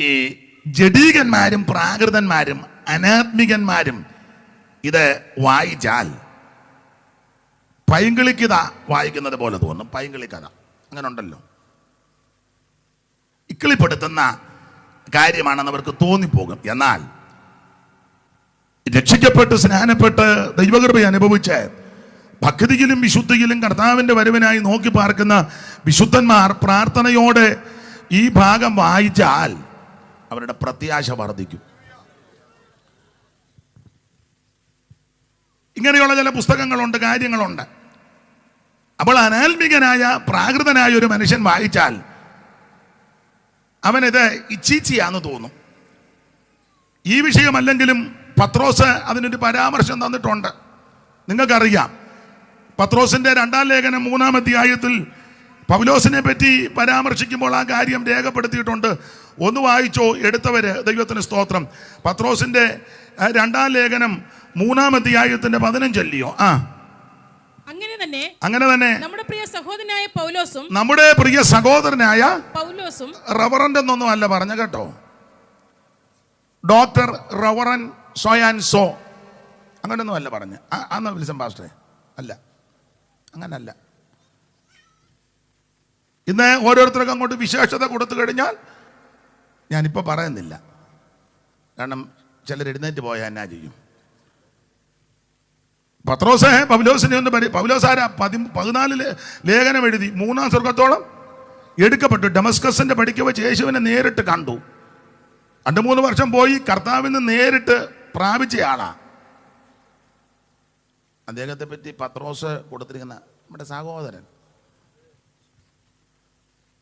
ഈ ജഡീകന്മാരും പ്രാകൃതന്മാരും അനാത്മികന്മാരും ഇത് വായിച്ചാൽ പൈങ്കിളിക്കഥ വായിക്കുന്നത് പോലെ തോന്നും. പൈങ്കിളിക്കഥ. അങ്ങനെ ഉണ്ടല്ലോ ഇക്കിളിപ്പെടുത്തുന്ന കാര്യമാണെന്ന് അവർക്ക് തോന്നിപ്പോകും. എന്നാൽ രക്ഷിക്കപ്പെട്ട് സ്നാനപ്പെട്ട് ദൈവകൃപ അനുഭവിച്ച് ഭക്തിയിലും വിശുദ്ധിയിലും കർത്താവിന്റെ വരവിനായി നോക്കി പാർക്കുന്ന വിശുദ്ധന്മാർ പ്രാർത്ഥനയോടെ ഈ ഭാഗം വായിച്ചാൽ അവരുടെ പ്രത്യാശ വർദ്ധിക്കും. ഇങ്ങനെയുള്ള ചില പുസ്തകങ്ങളുണ്ട് കാര്യങ്ങളുണ്ട്. അപ്പോൾ അനാത്മികനായ പ്രാകൃതനായ ഒരു മനുഷ്യൻ വായിച്ചാൽ അവനിത് ഇച്ചീച്ചിയാന്ന് തോന്നും. ഈ വിഷയമല്ലെങ്കിലും പത്രോസ് അതിനൊരു പരാമർശം തന്നിട്ടുണ്ട്. നിങ്ങൾക്കറിയാം പത്രോസിന്റെ രണ്ടാം ലേഖനം മൂന്നാം അധ്യായത്തിൽ പൗലോസിനെ പറ്റി പരാമർശിക്കുമ്പോൾ ആ കാര്യം രേഖപ്പെടുത്തിയിട്ടുണ്ട്. ഒന്ന് വായിച്ചോ എടുത്തവര്. ദൈവത്തിന് സ്തോത്രം. പത്രോസിന്റെ രണ്ടാം ലേഖനം മൂന്നാം അധ്യായത്തിന്റെ പതിനഞ്ചല്ലിയോ? ആ. അങ്ങനെ തന്നെ അങ്ങനെ തന്നെ. നമ്മുടെ പ്രിയ സഹോദരനായ പൗലോസും നമ്മുടെ പ്രിയ സഹോദരനായ പൗലോസും റവറന്റ് എന്നൊന്നും അല്ല പറഞ്ഞ കേട്ടോ. ഡോക്ടർ റവറൻ സോ. അങ്ങനെയൊന്നും അല്ല പറഞ്ഞ. അന്ന് വിൽസം പാസ്റ്ററെ? അല്ല. അങ്ങനല്ല. ഇന്ന് ഓരോരുത്തർക്കും അങ്ങോട്ട് വിശേഷത കൊടുത്തു കഴിഞ്ഞാൽ ഞാനിപ്പോൾ പറയുന്നില്ല. കാരണം ചിലർ എഴുന്നേറ്റ് പോയാൽ എന്നാ ചെയ്യും. പത്രോസേ പൗലോസിനെ ഒന്ന് പരി പൗലോസ് പതി പതിനാല് ലേഖനം എഴുതി. മൂന്നാം സ്വർഗത്തോളം എടുക്കപ്പെട്ടു. ഡെമസ്കസിന്റെ പഠിക്ക വെച്ച് യേശുവിനെ നേരിട്ട് കണ്ടു. രണ്ട് മൂന്ന് വർഷം പോയി കർത്താവിൽ നിന്ന് നേരിട്ട് പ്രാപിച്ചയാളാണ് അദ്ദേഹത്തെ പറ്റി പത്രോസ് കൊടുത്തിരിക്കുന്ന നമ്മുടെ സഹോദരൻ.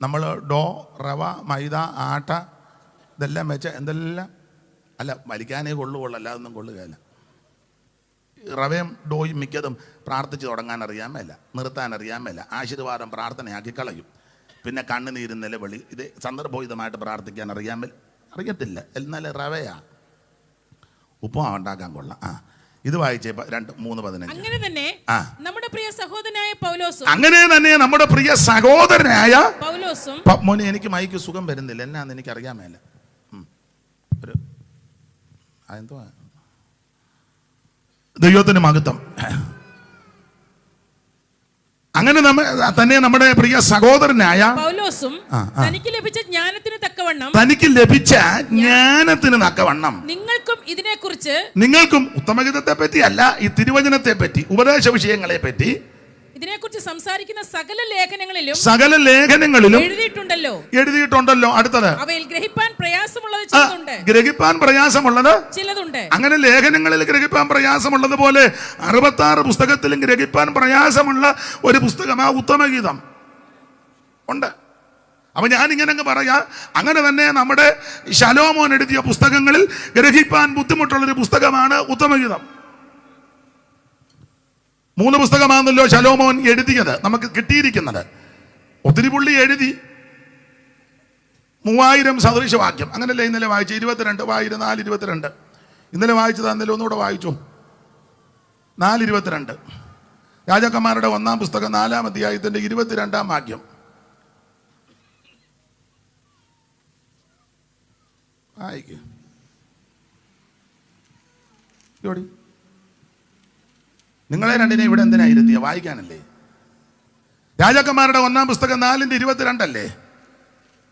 നമ്മൾ ഡോ റവ മൈദ ആട്ട ഇതെല്ലാം വെച്ച എന്തെല്ലാം? അല്ല വലിക്കാനേ കൊള്ളുകൊള്ളു അല്ലാതൊന്നും കൊള്ളുകയല്ല റവയും ഡോയും മിക്കതും പ്രാർത്ഥിച്ച് തുടങ്ങാൻ അറിയാമല്ല മേല നിർത്താൻ അറിയാമല്ല മേല ആശീർവാദം പ്രാർത്ഥനയാക്കി കളയും. പിന്നെ കണ്ണുനീര് നിലവിളി ഇത് സന്ദർഭോചിതമായിട്ട് പ്രാർത്ഥിക്കാൻ അറിയാൻ മേല അറിയത്തില്ല. എന്നാൽ റവയാ. ഉപ്പുമാ ഉണ്ടാക്കാൻ കൊള്ളാം. ആ ഇത് വായിച്ചേ രണ്ട് മൂന്ന് പതിനഞ്ച്. അങ്ങനെ തന്നെ നമ്മുടെ പ്രിയ സഹോദരനായ പൗലോസും അങ്ങനെ തന്നെ നമ്മുടെ പ്രിയ സഹോദരനായ പൗലോസും മോനെ എനിക്ക് മൈക്ക് സുഖം വരുന്നില്ല. എന്നാന്ന് എനിക്ക് അറിയാൻ മേല. ഉം. ഒരു അതെന്തോ? ദൈവത്തിന് മഹത്വം. അങ്ങനെ നമ്മ തന്നെ നമ്മുടെ പ്രിയ സഹോദരനായ പൗലോസും. തനിക്ക് ലഭിച്ച ജ്ഞാനത്തിന് തക്കവണ്ണം തനിക്ക് ലഭിച്ച ജ്ഞാനത്തിന് തക്കവണ്ണം. നിങ്ങൾക്കും ഇതിനെക്കുറിച്ച് നിങ്ങൾക്കും ഉത്തമഗീതത്തെ പറ്റി അല്ല ഈ തിരുവചനത്തെ പറ്റി ഉപദേശ വിഷയങ്ങളെ പറ്റി ഇതിനെക്കുറിച്ച് സംസാരിക്കുന്ന സകല ലേഖനങ്ങളിലും സകല ലേഖനങ്ങളിലും എഴുതിയിട്ടുണ്ടല്ലോ. എഴുതിയിട്ടുണ്ടല്ലോ. അടുത്തത്. അവയിൽ ഗ്രഹിപ്പാൻ പ്രയാസമുള്ളത് ചിലതുണ്ട്. ഗ്രഹിപ്പാൻ പ്രയാസമുള്ളത് ചിലതുണ്ട്. അങ്ങനെ ലേഖനങ്ങളിൽ ഗ്രഹിപ്പാൻ പ്രയാസമുള്ളത് പോലെ അറുപത്തി ആറ് പുസ്തകത്തിലും ഗ്രഹിപ്പാൻ പ്രയാസമുള്ള ഒരു പുസ്തകമാ ഉത്തമഗീതം. ഉണ്ട്. അപ്പൊ ഞാൻ ഇങ്ങനെ അങ്ങ് പറയാ അങ്ങനെ തന്നെ നമ്മുടെ ശലോമോൻ എഴുതിയ പുസ്തകങ്ങളിൽ ഗ്രഹിപ്പാൻ ബുദ്ധിമുട്ടുള്ള ഒരു പുസ്തകമാണ് ഉത്തമഗീതം. മൂന്ന് പുസ്തകമാണല്ലോ ശലോമോൻ എഴുതിയത് നമുക്ക് കിട്ടിയിരിക്കുന്നത്. ഒത്തിരി പുള്ളി എഴുതി. മൂവായിരം സദൃശവാക്യം. അങ്ങനല്ലേ ഇന്നലെ വായിച്ചു ഇരുപത്തിരണ്ട് വായിരം നാല് ഇരുപത്തിരണ്ട്. ഇന്നലെ വായിച്ചത് അന്നലെ ഒന്നുകൂടെ വായിച്ചു? നാല് ഇരുപത്തിരണ്ട്. രാജാക്കന്മാരുടെ ഒന്നാം പുസ്തകം നാലാം അധ്യായത്തിന്റെ ഇരുപത്തിരണ്ടാം വാക്യം. വായിക്ക്. നിങ്ങളെ രണ്ടിനെ ഇവിടെ എന്തിനാ ഇരുത്തിയ? വായിക്കാനല്ലേ? രാജാക്കന്മാരുടെ ഒന്നാം പുസ്തകം നാലിന്റെ ഇരുപത്തിരണ്ടല്ലേ?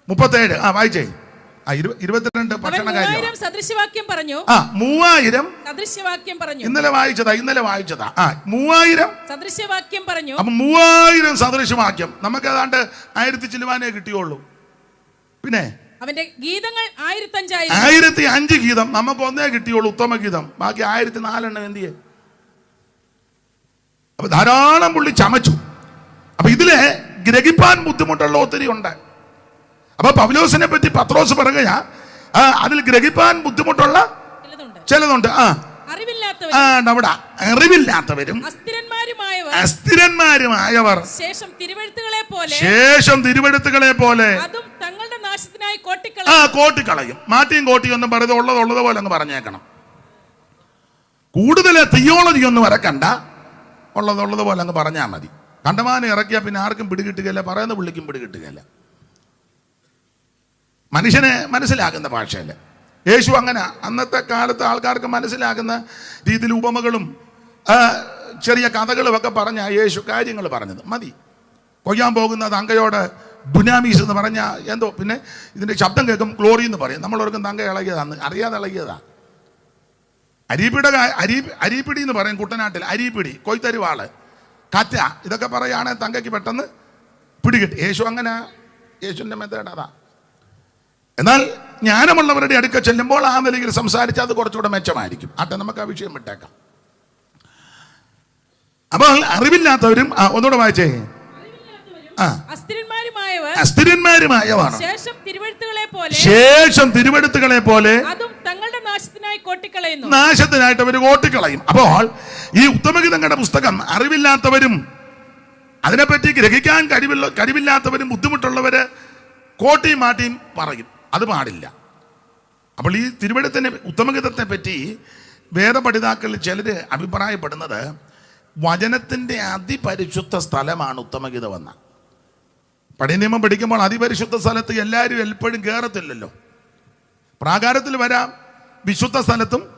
മുപ്പത്തേഴ്. ആ വായിച്ചേ. ഇരുപത്തിരണ്ട് അവൻ ഭക്ഷണ കാര്യം മൂവായിരം പറഞ്ഞു. ആ മൂവായിരം സദൃശ്യവാക്യം പറഞ്ഞു. ഇന്നലെ വായിച്ചതാ ഇന്നലെ വായിച്ചതാ. ആ മൂവായിരം. സദൃശ്യവാക്യം പറഞ്ഞു. അപ്പൊ മൂവായിരം സദൃശ്യവാക്യം നമുക്ക് ഏതാണ്ട് ആയിരത്തി ചിലവാനേ കിട്ടിയുള്ളൂ. പിന്നെ? അവന്റെ ഗീതങ്ങൾ ആയിരത്തി അഞ്ച് ഗീതം നമുക്ക് ഒന്നേ കിട്ടിയുള്ളൂ ഉത്തമ ഗീതം ബാക്കി ആയിരത്തി നാലെണ്ണം എന്തിയെ? അപ്പൊ ധാരാളം പുള്ളി ചമച്ചു. അപ്പൊ ഇതിൽ ഗ്രഹിപ്പാൻ ബുദ്ധിമുട്ടുള്ള ഒത്തിരി ഉണ്ട്. അപ്പൊ പവലോസിനെ പറ്റി പത്രോസ് പറയുക അതിൽ ഗ്രഹിപ്പാൻ ബുദ്ധിമുട്ടുള്ള ചിലതുണ്ട്. ആ. അവിടെ അറിവില്ലാത്തവരും അസ്ഥിരന്മാരുമായവർ. ശേഷം തിരുവഴുത്തുകളെ പോലെ ശേഷം തിരുവെടുത്തുകളെ പോലെ തങ്ങളുടെ നാശത്തിനായി ആ കോട്ടിക്കളയും. മാറ്റിയും കോട്ടിയും ഒന്നും പറയുന്നത് ഉള്ളത് ഉള്ളത് പോലെ ഒന്ന് പറഞ്ഞേക്കണം. കൂടുതൽ തിയോളജി ഒന്നും വരക്കണ്ട. ഉള്ളത് ഉള്ളത് പോലെ അങ്ങ് പറഞ്ഞാൽ മതി. കണ്ടമാനം ഇറക്കിയാൽ പിന്നെ ആർക്കും പിടികിട്ടുകയില്ല പറയുന്ന പുള്ളിക്കും പിടികിട്ടുകയില്ല. മനുഷ്യനെ മനസ്സിലാകുന്ന ഭാഷയിൽ യേശു അങ്ങനെ അന്നത്തെ കാലത്ത് ആൾക്കാർക്ക് മനസ്സിലാകുന്ന രീതിയിൽ ഉപമകളും ചെറിയ കഥകളും ഒക്കെ പറഞ്ഞ യേശു കാര്യങ്ങൾ പറഞ്ഞത്. മതി. കൊയ്യാൻ പോകുന്നത് അങ്കയോട് ഡുനാമീസ് എന്ന് പറഞ്ഞ എന്തോ പിന്നെ ഇതിന്റെ ശബ്ദം കേൾക്കും ഗ്ലോറി എന്ന് പറയും. നമ്മളോർക്കും തങ്ക ഇളകിയതാന്ന്. അറിയാതെ ഇളകിയതാ. അരീപ്പിയുടെ കാ- അരി അരിപിടി എന്ന് പറയും കുട്ടനാട്ടിൽ. അരിപിടി കൊയ്ത്തരുവാൾ കാറ്റ ഇതൊക്കെ പറയുകയാണെങ്കിൽ തങ്കയ്ക്ക് പെട്ടെന്ന് പിടികിട്ടി. യേശു അങ്ങനെ യേശുവിന്റെ മെത്തേഡ് അതാ. എന്നാൽ ജ്ഞാനമുള്ളവരുടെ അടുക്ക ചെല്ലുമ്പോൾ ആ നിലയിൽ സംസാരിച്ചാൽ അത് കുറച്ചുകൂടെ മെച്ചമായിരിക്കും. ആട്ടെ നമുക്ക് ആ വിഷയം വിട്ടേക്കാം. അപ്പോൾ അറിവില്ലാത്തവരും ഒന്നുകൂടെ വായിച്ചേ. അസ്ഥിരന്മാരുമായവർ. ശേഷം തിരുവഴുത്തുകളെ പോലെ ശേഷം തിരുവഴുത്തുകളെ പോലെ അതും നാശത്തിനായിട്ട് അവർ കോട്ടിക്കളയും. അപ്പോൾ ഈ ഉത്തമഗീതങ്ങളുടെ പുസ്തകം അറിവില്ലാത്തവരും അതിനെപ്പറ്റി ഗ്രഹിക്കാൻ കഴിവില്ല കഴിവില്ലാത്തവരും ബുദ്ധിമുട്ടുള്ളവര് കോട്ടിയും മാട്ടിയും പറയും. അത് പാടില്ല. അപ്പോൾ ഈ തിരുവഴുത്തിനെ ഉത്തമഗീതത്തെ പറ്റി വേദപഠിതാക്കളിൽ ചിലർ അഭിപ്രായപ്പെടുന്നത് വചനത്തിന്റെ അതിപരിശുദ്ധ സ്ഥലമാണ് ഉത്തമഗീതം എന്ന. പഴയ നിയമം പഠിക്കുമ്പോൾ അതിപരിശുദ്ധ സ്ഥലത്ത് എല്ലാവരും എപ്പോഴും കയറത്തില്ലല്ലോ പ്രാകാരത്തിൽ വരാം വിശുദ്ധ സ്ഥലത്തും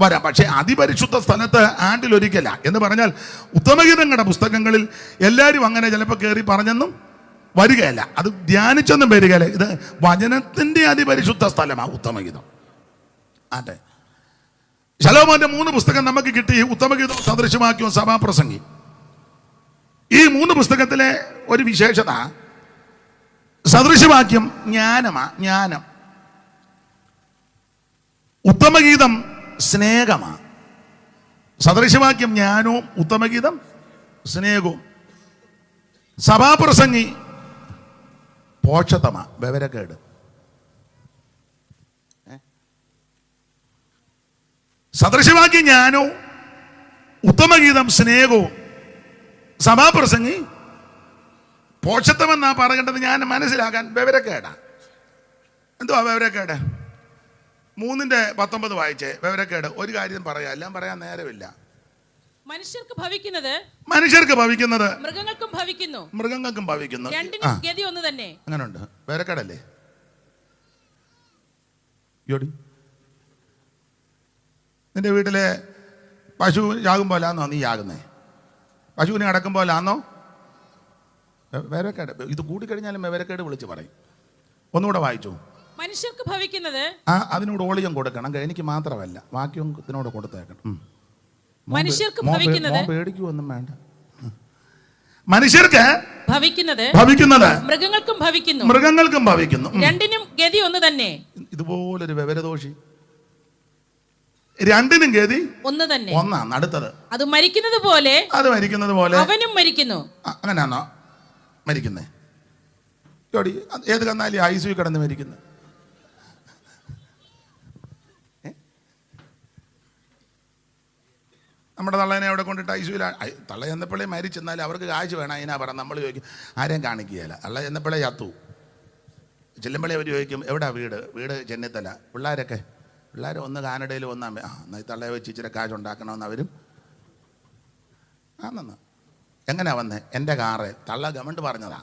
വരാം. പക്ഷേ അതിപരിശുദ്ധ സ്ഥലത്ത് ആണ്ടിലൊരിക്കല എന്ന് പറഞ്ഞാൽ ഉത്തമഗീതങ്ങളുടെ പുസ്തകങ്ങളിൽ എല്ലാവരും അങ്ങനെ ചിലപ്പോൾ കയറി പറഞ്ഞെന്നും വരികയല്ല. അത് ധ്യാനിച്ചൊന്നും വരികയല്ല. ഇത് വചനത്തിന്റെ അതിപരിശുദ്ധ സ്ഥലമാണ് ഉത്തമഗീതം. അതെ. ശലോമോന്റെ മൂന്ന് പുസ്തകം നമുക്ക് കിട്ടി. ഉത്തമഗീതം സദൃശമാക്കിയോ സഭാപ്രസംഗി. ഈ മൂന്ന് പുസ്തകത്തിലെ ഒരു വിശേഷത സദൃശവാക്യം ജ്ഞാനമാ. ജ്ഞാനം. ഉത്തമഗീതം സ്നേഹമാണ്. സദൃശവാക്യം ജ്ഞാനവും ഉത്തമഗീതം സ്നേഹവും. സഭാപ്രസംഗി പോഷത്തമ വിവരക്കേട് സദൃശവാക്യം ജ്ഞാനവും ഉത്തമഗീതം സ്നേഹവും. സഭാപ്രസംഗി പോഷത്തമെന്നാ പറയേണ്ടത് ഞാൻ മനസ്സിലാക്കാൻ വിവരക്കേടാ എന്തുവാ വിവരക്കേട് മൂന്നിന്റെ പത്തൊമ്പത് വായിച്ചേ. വിവരക്കേട്. ഒരു കാര്യം പറയാം. എല്ലാം പറയാൻ നേരമില്ല. മനുഷ്യർക്ക് ഭവിക്കുന്നത് മനുഷ്യർക്ക് ഭവിക്കുന്നത്. മൃഗങ്ങൾക്കും ഭവിക്കുന്നു. മൃഗങ്ങൾക്കും ഭവിക്കുന്നു. രണ്ടിനും ഗതി ഒന്ന് തന്നെ. അങ്ങനുണ്ട്. വിവരക്കേടല്ലേ? യോടി നിന്റെ വീട്ടിലെ പശു യാകും പോലാന്നോ നീ യാകുന്നേ പശുവിനെ അടക്കും പോലാന്നോ? വിവരക്കേട്. ഇത് കൂടിക്കഴിഞ്ഞാലും വിവരക്കേട് വിളിച്ച് പറയും. ഒന്നുകൂടെ വായിച്ചു. മനുഷ്യർക്ക് ഭവിക്കുന്നത് ആ അതിനോട് ഓളിയം കൊടുക്കണം. എനിക്ക് മാത്രമല്ല വാക്യം ഇതിനോട് കൊടുത്തേക്കണം. മനുഷ്യർക്ക് ഭവിക്കുന്നത് പേടിക്കുമൊന്നും പേടിക്കുവൊന്നും വേണ്ട. മനുഷ്യർക്ക് ഭവിക്കുന്നത് ഭവിക്കുന്നത് മൃഗങ്ങൾക്കും ഭവിക്കുന്നു. മൃഗങ്ങൾക്കും ഭവിക്കുന്നു. രണ്ടിനും ഗതി ഒന്ന് തന്നെ. ഇതുപോലൊരു വിവരദോഷി. രണ്ടിനും ഗതി ഒന്ന് തന്നെ. ഒന്നാണ് അടുത്തത്. അത് മരിക്കുന്നത് പോലെ അത് മരിക്കുന്നത് പോലെ. അവനും മരിക്കുന്നു. അങ്ങനെയാണോ? മരിക്കുന്നേ. ഏത് കന്നാലി? ഐ കിടന്ന് മരിക്കുന്നത് നമ്മുടെ തള്ളേനെ അവിടെ കൊണ്ടിട്ട് ഐശുവിൽ തള്ള ചെന്നപ്പോഴേ മരിച്ചെന്നാൽ അവർക്ക് കാഴ്ച വേണം. അതിനാ പറ നമ്മൾ ചോദിക്കും ആരെയും കാണിക്കുകയില്ല. തള്ള ചെന്നപ്പോഴേ ചത്തു. ചെല്ലുമ്പോഴേ അവർ ചോദിക്കും എവിടാ വീട്? വീട് ചെന്നിത്തല. പിള്ളേരൊക്കെ? പിള്ളേർ ഒന്ന് കാനഡയിൽ ഒന്നാ ആ എന്നാൽ തള്ളയെ വെച്ച് ഇച്ചിരി കാശ് ഉണ്ടാക്കണമെന്ന് അവരും ആണെന്ന്. എങ്ങനെയാ വന്നേ? എന്റെ കാറ്. തള്ള ഗവൺമെന്റ് പറഞ്ഞതാ.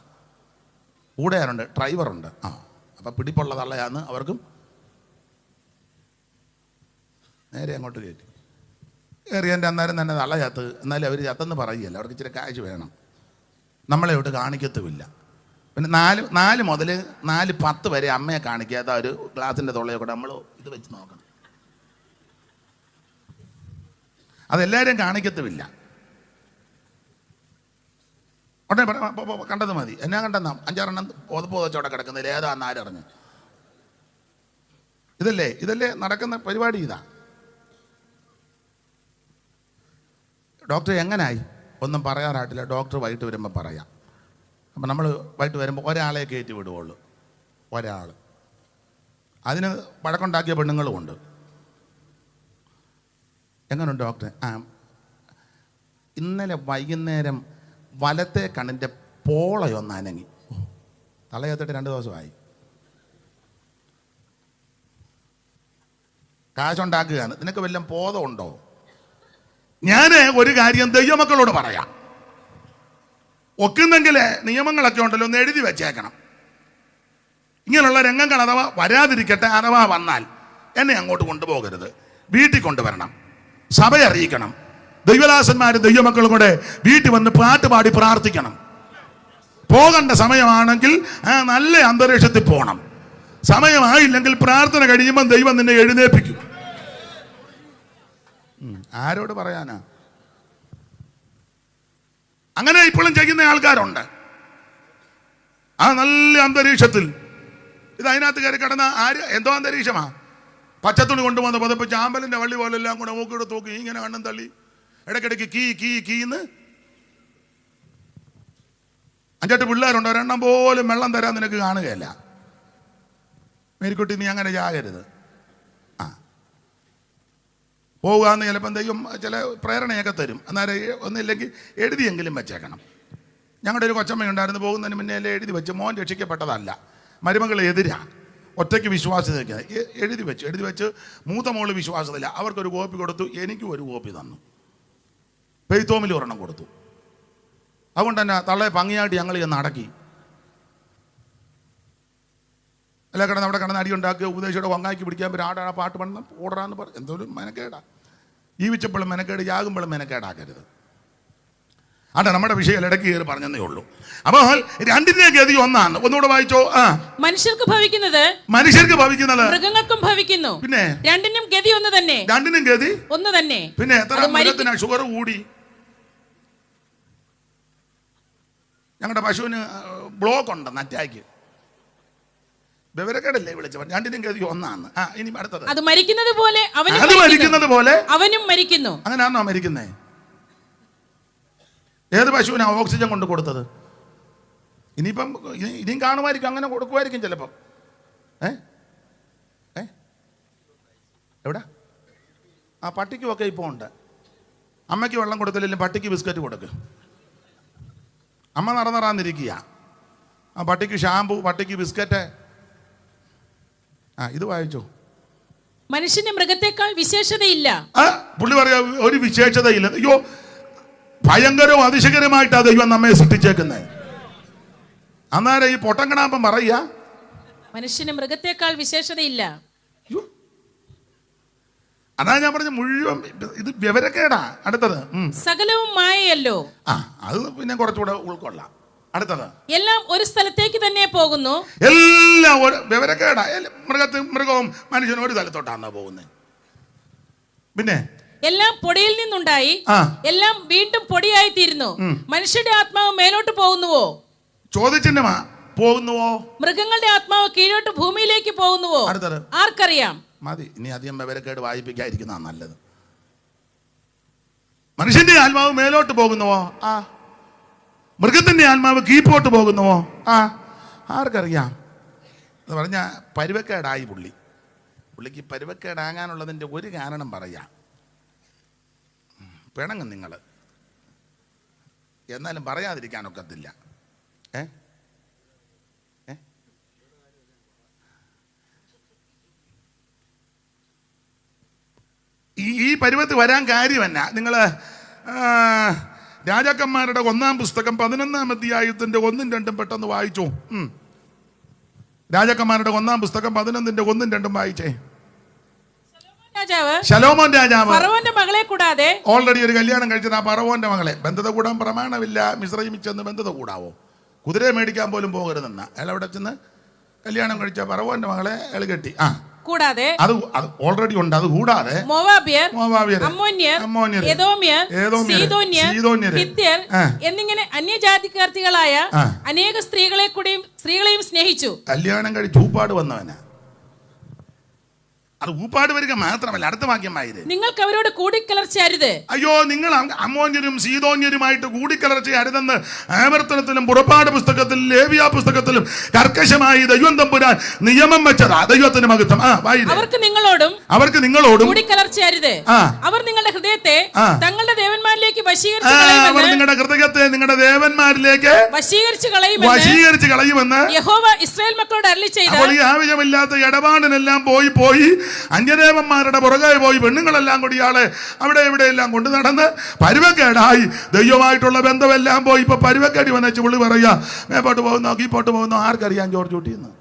കൂടെയാറുണ്ട് ഡ്രൈവറുണ്ട്. ആ അപ്പം പിടിപ്പുള്ള തള്ളയാന്ന് അവർക്കും നേരെ അങ്ങോട്ട് കയറ്റി കയറിയന്റെ അന്നേരം തന്നെ നല്ല ചത്ത്. എന്നാലും അവർ ചത്തെന്ന് പറയുകയല്ല. അവർക്ക് ഇച്ചിരി കാശ് വേണം. നമ്മളെ ഇവിടെ കാണിക്കത്തുമില്ല. പിന്നെ നാല് നാല് മുതൽ നാല് പത്ത് വരെ അമ്മയെ കാണിക്കാത്ത ഒരു ഗ്ലാസിന്റെ തുള്ളയെ കൂടെ നമ്മൾ ഇത് വെച്ച് നോക്കണം. അതെല്ലാവരും കാണിക്കത്തുമില്ല. ഉടനെ കണ്ടത് മതി. എന്നാ കണ്ടെന്നാ? അഞ്ചാറെണ്ണം പോതപ്പ് പോതച്ചോടെ കിടക്കുന്നതിൽ ഏതാ ആരറിഞ്ഞ് ഇതല്ലേ ഇതല്ലേ നടക്കുന്ന പരിപാടി ഇതാ. ഡോക്ടർ എങ്ങനായി? ഒന്നും പറയാറായിട്ടില്ല ഡോക്ടർ വൈകിട്ട് വരുമ്പോൾ പറയാം. അപ്പം നമ്മൾ വൈകിട്ട് വരുമ്പോൾ ഒരാളെ കയറ്റി വിടുകയുള്ളൂ ഒരാൾ അതിന് വഴക്കുണ്ടാക്കിയ പെണ്ണുങ്ങളുമുണ്ട് എങ്ങനെയുണ്ട് ഡോക്ടർ ആ. ഇന്നലെ വൈകുന്നേരം വലത്തെ കണ്ണിന്റെ പോളയൊന്ന് അനങ്ങി. തലയത്തിട്ട് രണ്ട് ദിവസമായി. കാശുണ്ടാക്കുകയാണ്. നിനക്ക് വല്ലതും ബോധമുണ്ടോ ഞാൻ ഒരു കാര്യം ദൈവമക്കളോട് പറയാം. ഒക്കുന്നെങ്കിൽ നിയമങ്ങളൊക്കെ ഉണ്ടല്ലോ ഒന്ന് എഴുതി വെച്ചേക്കണം. ഇങ്ങനെയുള്ള രംഗങ്ങൾ അഥവാ വരാതിരിക്കട്ടെ അഥവാ വന്നാൽ എന്നെ അങ്ങോട്ട് കൊണ്ടുപോകരുത്. വീട്ടിൽ കൊണ്ടുവരണം. സഭയെ അറിയിക്കണം. ദൈവദാസന്മാരും ദൈവമക്കളും കൂടെ വീട്ടിൽ വന്ന് പാട്ട് പാടി പ്രാർത്ഥിക്കണം. പോകേണ്ട സമയമാണെങ്കിൽ ആ നല്ല അന്തരീക്ഷത്തിൽ പോകണം. സമയമായില്ലെങ്കിൽ പ്രാർത്ഥന കഴിയുമ്പോൾ ദൈവം നിന്നെ എഴുന്നേൽപ്പിക്കും. ആരോട് പറയാനാ? അങ്ങനെ ഇപ്പോഴും ചെയ്യുന്ന ആൾക്കാരുണ്ട്. ആ നല്ല അന്തരീക്ഷത്തിൽ. ഇത് അതിനകത്ത് കയറി കിടന്ന ആര്? എന്തോ അന്തരീക്ഷമാ? പച്ചത്തുണി കൊണ്ടുവന്ന് പതപ്പിച്ച് ആമ്പലിന്റെ വള്ളി പോലെ എല്ലാം കൂടെ മൂക്കിവിടെ തൂക്കി ഇങ്ങനെ കണ്ണും തള്ളി. ഇടയ്ക്കിടയ്ക്ക് കീ കീ കീന്ന്. അഞ്ചെട്ട് പിള്ളേരുണ്ട്? ഒരെണ്ണം പോലും വെള്ളം തരാൻ നിനക്ക് കാണുകയല്ല. മേരിക്കുട്ടി നീ അങ്ങനെ ചാകരുത് പോവുകയെന്ന് ചിലപ്പം ദൈവം ചില പ്രേരണയൊക്കെ തരും. അന്നേരം ഒന്നില്ലെങ്കിൽ എഴുതിയെങ്കിലും വെച്ചേക്കണം. ഞങ്ങളുടെ ഒരു കൊച്ചമ്മയുണ്ടായിരുന്നു. പോകുന്നതിന് മുന്നേ എഴുതി വെച്ച്? മോൻ രക്ഷിക്കപ്പെട്ടതല്ല. മരുമകൾ എതിരാ. ഒറ്റയ്ക്ക് വിശ്വാസത എഴുതി വെച്ച്. എഴുതി വെച്ച് മൂത്ത മോൾ വിശ്വാസത്തില്ല അവർക്കൊരു കോപ്പി കൊടുത്തു. എനിക്കും ഒരു കോപ്പി തന്നു. പെയ്ത്തോമിൽ ഒരെണ്ണം കൊടുത്തു. അതുകൊണ്ട് തന്നെ തള്ളയെ ഭംഗിയായിട്ട് ഞങ്ങൾ ചെന്ന് അടക്കി. അല്ല കിടന്ന് അവിടെ കിടന്ന് അടി ഉണ്ടാക്കുക ഉപദേശിയുടെ വങ്ങാക്കി പിടിക്കാൻ പറ്റും. ആടാ പാട്ട് പണം ഓടാന്ന് പറഞ്ഞു എന്തോലും മെനക്കേടാ. ജീവിച്ചപ്പോഴും മെനക്കേട് യാകുമ്പോഴും മെനക്കേടാക്കരുത്. അതെ നമ്മുടെ വിഷയം ഇടയ്ക്ക് കയറി പറഞ്ഞതേ ഉള്ളൂ. അപ്പോൾ രണ്ടിന്റെ ഗതി ഒന്നാണ്. ഒന്നുകൂടെ വായിച്ചോ? ആ. മനുഷ്യർക്ക് ഭവിക്കുന്നത് മനുഷ്യർക്ക് ഭവിക്കുന്നത് മൃഗങ്ങൾക്കും ഭവിക്കുന്നു. പിന്നെ? രണ്ടിനും ഗതി ഒന്ന് തന്നെ. രണ്ടിനും ഗതി? ഒന്ന് തന്നെ. പിന്നെ എത്ര മരത്തിന് ഷുഗർ കൂടി. ഞങ്ങളുടെ പശുവിന് ബ്ലോക്ക് ഉണ്ട് നറ്റാക്ക് വിവരക്കേടല്ലേ വിളിച്ചവൻ രണ്ടിനും ഗതി ഒന്നാണ് ആ ഇനി അടുത്തത്. അത് മരിക്കുന്നത് പോലെ അവനും അത് മരിക്കുന്നു. മരിക്കുന്നത് പോലെ? അവനും മരിക്കുന്നു. അങ്ങനെയാണോ മരിക്കുന്നേ? ഏത് പശുവിനാ ഓക്സിജൻ കൊണ്ട് കൊടുത്തത്? ഇനിയിപ്പം ഇനി- ഇനിയും കാണുമായിരിക്കും അങ്ങനെ കൊടുക്കുമായിരിക്കും ചിലപ്പം. ഏ? ഏ? എവിടെ? ആ പട്ടിക്കും ഒക്കെ ഇപ്പോൾ ഉണ്ട്. അമ്മയ്ക്ക് വെള്ളം കൊടുത്തില്ലെങ്കിൽ പട്ടിക്ക് ബിസ്ക്കറ്റ് കൊടുക്ക്. അമ്മ നടന്നറാന്നിരിക്കുക. ആ പട്ടിക്ക് ഷാമ്പു പട്ടിക്ക് ബിസ്ക്കറ്റ് ആ ഇത് വായിച്ചോ. മനുഷ്യന് മൃഗത്തെക്കാൾ വിശേഷതയില്ല. പുള്ളി പറയാ ഒരു വിശേഷതയില്ല. അയ്യോ ഭയങ്കരവും അതിശയകരമായിട്ടാണ് ദൈവം നമ്മെ സൃഷ്ടിച്ചേക്കുന്നത് അന്നേരം ഈ പൊട്ടം പൊട്ടങ്കണാമ്പം പറയുക മനുഷ്യന് മൃഗത്തെക്കാൾ വിശേഷതയില്ല. അതാ ഞാൻ പറഞ്ഞ മുഴുവൻ ഇത് വിവരക്കേടാ. അടുത്തത് സകലവും മായയല്ലോ. ആ അത് പിന്നെ കുറച്ചുകൂടെ ഉൾക്കൊള്ളാം. അടുത്തത്. എല്ലാം ഒരു സ്ഥലത്തേക്ക് തന്നെ പോകുന്നു. എല്ലാം ഒരു വിവരക്കേടാ. മൃഗത്ത് മൃഗവും മനുഷ്യനും ഒരു സ്ഥലത്തോട്ടാണ് പോകുന്നത് പിന്നെ? എല്ലാം പൊടിയിൽ നിന്നുണ്ടായി. എല്ലാം വീണ്ടും പൊടിയായി തീരുന്നു. മനുഷ്യന്റെ ആത്മാവ് മേലോട്ട് പോകുന്നുവോ? ചോദ്യചിഹ്നമാ പോകുന്നുവോ? മൃഗങ്ങളുടെ ആത്മാവ് കീഴോട്ട് ഭൂമിയിലേക്ക് പോകുന്നുവോ. ആർക്കറിയാം. മതി. ഇനി അധികം വിവരക്കേട് വായിപ്പിക്കാതിരിക്കുന്നതാണ് നല്ലത്. മനുഷ്യന്റെ ആത്മാവ് മേലോട്ട് പോകുന്നുവോ? ആ. മൃഗത്തിന്റെ ആത്മാവ് കീപ്പോട്ട് പോകുന്നുവോ? ആ. ആർക്കറിയാം? എന്ന് പറഞ്ഞ പരുവക്കേടായി പുള്ളി. പുള്ളിക്ക് പരുവക്കേടാകാനുള്ളതിന്റെ ഒരു കാരണം പറയാം. പിണങ്ങും നിങ്ങൾ എന്നാലും പറയാതിരിക്കാനൊക്കത്തില്ല ഏ? ഈ പരുവത്ത് വരാൻ കാര്യമല്ല. എന്നാ നിങ്ങൾ രാജാക്കന്മാരുടെ ഒന്നാം പുസ്തകം പതിനൊന്നാം അധ്യായത്തിന്റെ ഒന്നും രണ്ടും പെട്ടെന്ന് വായിച്ചു. രാജാക്കന്മാരുടെ ഒന്നാം പുസ്തകം പതിനൊന്നിന്റെ ഒന്നും രണ്ടും വായിച്ചേ. രാജാവ് ശലോമോൻ രാജാവ്. ഫറവോന്റെ മകളെ കൂടാതെ ഓൾറെഡി ഒരു കല്യാണം കഴിച്ചത് ആ പറവോന്റെ മകളെ. ബന്ധത കൂടാൻ പ്രമാണമില്ല. മിശ്രയിൽ ചെന്ന് ബന്ധത കൂടാവോ? കുതിരയെ മേടിക്കാൻ പോലും പോകരുതെന്ന. അയാൾ അവിടെ ചെന്ന് കല്യാണം കഴിച്ച പറവോന്റെ മകളെ അയാൾ കെട്ടി. ആ. കൂടാതെ അത് ഓൾറെഡി ഉണ്ട്. അത് കൂടാതെ മോവാബിയർ അമ്മോന്യർ സീതോന്യർ ഹിത്യർ എന്നിങ്ങനെ അന്യജാതിക്കാർത്തികളായ. അനേക സ്ത്രീകളെ കൂടെയും സ്ത്രീകളെയും സ്നേഹിച്ചു. കല്യാണം കഴിച്ച് ചൂപ്പാട് വന്നവനാ. അത് ഊപ്പാട് വരിക മാത്രമല്ല അടുത്ത വാക്യം വായത് നിങ്ങൾക്ക് അവരോട് കൂടിക്കലർച്ചയരുത്. അയ്യോ നിങ്ങൾ അമോന്യരും സീതോന്യരുമായിട്ട് കൂടിക്കലർച്ച അരുതെന്ന് ആവർത്തനത്തിലും പുറപ്പാട് പുസ്തകത്തിലും ലേവിയ പുസ്തകത്തിലും കർക്കശമായി ദൈവം തമ്പുരാൻ നിയമം വെച്ചതാ. ദൈവത്തിന് മഹത്വം. ആ വായി അവർക്ക് നിങ്ങളോടും അവർക്ക് നിങ്ങളോടും കൂടിക്കലർച്ചയരുത്. അവർ നിങ്ങളുടെ ഹൃദയത്തെ തങ്ങളുടെ അവർ നിങ്ങളുടെ ഹൃദയത്തെ നിങ്ങളുടെ ദേവന്മാരിലേക്ക് വശീകരിച്ച് കളയുമെന്ന് യഹോവ ഇസ്രായേൽ മക്കളോട് അരളി ചെയ്ത അപ്പോൾ ഈ ആവശ്യമില്ലാത്ത ഇടപാടിനെല്ലാം പോയി പോയി അന്യദേവന്മാരുടെ പുറകെ പോയി പെണ്ണുങ്ങളെല്ലാം കൂടി ഇയാളെ അവിടെ ഇവിടെ എല്ലാം കൊണ്ട് നടന്ന് പരുവക്കേടായി. ദൈവമായിട്ടുള്ള ബന്ധമെല്ലാം പോയി. ഇപ്പൊ പരുവക്കേടി വന്നു ചുള്ളി പറയുക മേപ്പോട്ട് പോകുന്നോ കീപ്പോട്ട് പോകുന്നോ ആർക്കറിയാം ജോർജ് കുട്ടിയെന്ന്